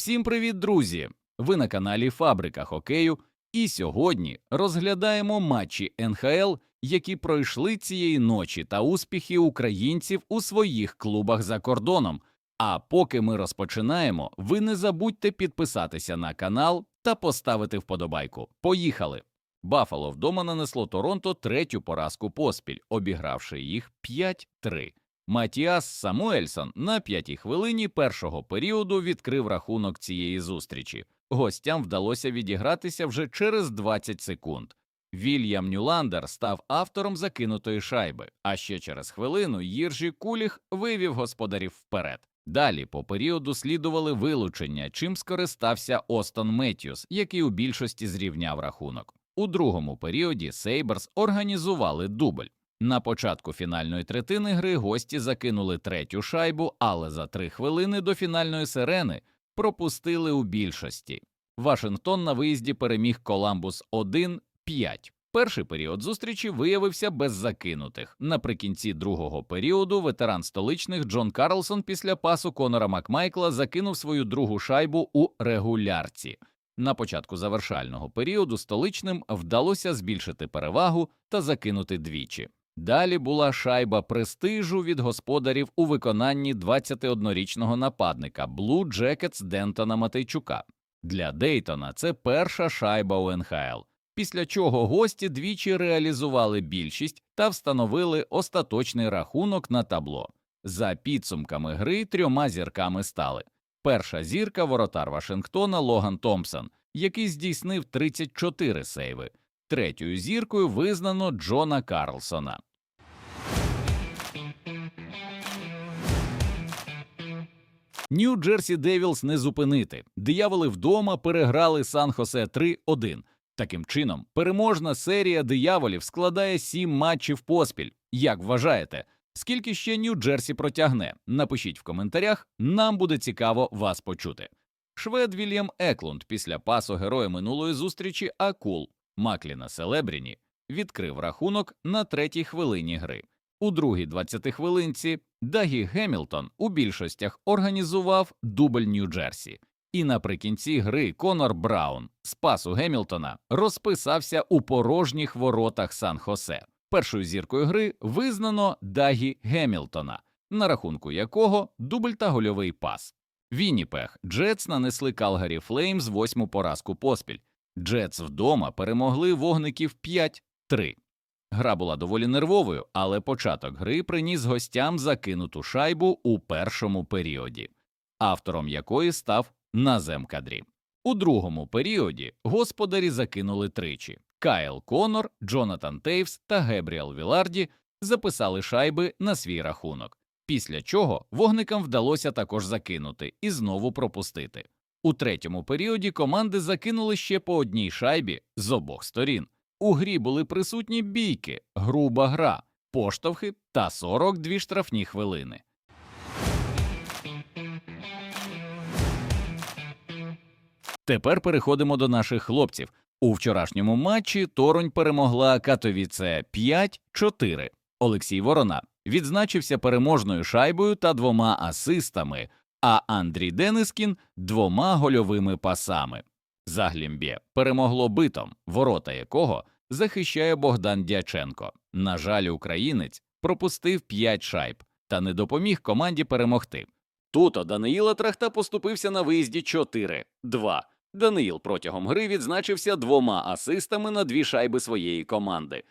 Всім привіт, друзі! Ви на каналі Фабрика Хокею, і сьогодні розглядаємо матчі НХЛ, які пройшли цієї ночі, та успіхи українців у своїх клубах за кордоном. А поки ми розпочинаємо, ви не забудьте підписатися на канал та поставити вподобайку. Поїхали! Баффало вдома нанесло Торонто третю поразку поспіль, обігравши їх 5-3. Матіас Самуельсон на п'ятій хвилині першого періоду відкрив рахунок цієї зустрічі. Гостям вдалося відігратися вже через 20 секунд. Вільям Нюландер став автором закинутої шайби, а ще через хвилину Їржі Куліх вивів господарів вперед. Далі по періоду слідували вилучення, чим скористався Остон Меттьюс, який у більшості зрівняв рахунок. У другому періоді Сейберс організували дубль. На початку фінальної третини гри гості закинули третю шайбу, але за три хвилини до фінальної сирени пропустили у більшості. Вашингтон на виїзді переміг Коламбус 1-5. Перший період зустрічі виявився без закинутих. Наприкінці другого періоду ветеран столичних Джон Карлсон після пасу Конора Макмайкла закинув свою другу шайбу у регулярці. На початку завершального періоду столичним вдалося збільшити перевагу та закинути двічі. Далі була шайба престижу від господарів у виконанні 21-річного нападника Блу Джекетс Дентона Матейчука. Для Дейтона це перша шайба у НХЛ, після чого гості двічі реалізували більшість та встановили остаточний рахунок на табло. За підсумками гри трьома зірками стали перша зірка воротар Вашингтона Логан Томпсон, який здійснив 34 сейви. Третьою зіркою визнано Джона Карлсона. Нью-Джерсі Девілс не зупинити. Дияволи вдома переграли Сан-Хосе 3-1. Таким чином, переможна серія дияволів складає сім матчів поспіль. Як вважаєте, скільки ще Нью-Джерсі протягне? Напишіть в коментарях, нам буде цікаво вас почути. Швед Вільям Еклунд після пасу героя минулої зустрічі Акул Макліна Селебріні відкрив рахунок на третій хвилині гри. У другій 20 хвилинці Дагі Гемілтон у більшостях організував дубль Нью-Джерсі. І наприкінці гри Конор Браун з пасу Гемілтона розписався у порожніх воротах Сан-Хосе. Першою зіркою гри визнано Дагі Гемілтона, на рахунку якого дубль та гольовий пас. Вінніпех Джетс нанесли Калгарі Флеймс восьму поразку поспіль. Джетс вдома перемогли вогників 5-3. Гра була доволі нервовою, але початок гри приніс гостям закинуту шайбу у першому періоді, автором якої став Назем Кадрі. У другому періоді господарі закинули тричі. Кайл Конор, Джонатан Тейвс та Гебріел Віларді записали шайби на свій рахунок, після чого вогникам вдалося також закинути і знову пропустити. У третьому періоді команди закинули ще по одній шайбі з обох сторін. У грі були присутні бійки, груба гра, поштовхи та 42 штрафні хвилини. Тепер переходимо до наших хлопців. У вчорашньому матчі Торонь перемогла Катовіце 5-4. Олексій Ворона відзначився переможною шайбою та двома асистами, а Андрій Денискін двома гольовими пасами. Заглімбє перемогло битом, ворота якого захищає Богдан Дяченко. На жаль, українець пропустив 5 шайб та не допоміг команді перемогти. Туто Даниїла Трахта поступився на виїзді 4-2. Даниїл протягом гри відзначився двома асистами на дві шайби своєї команди.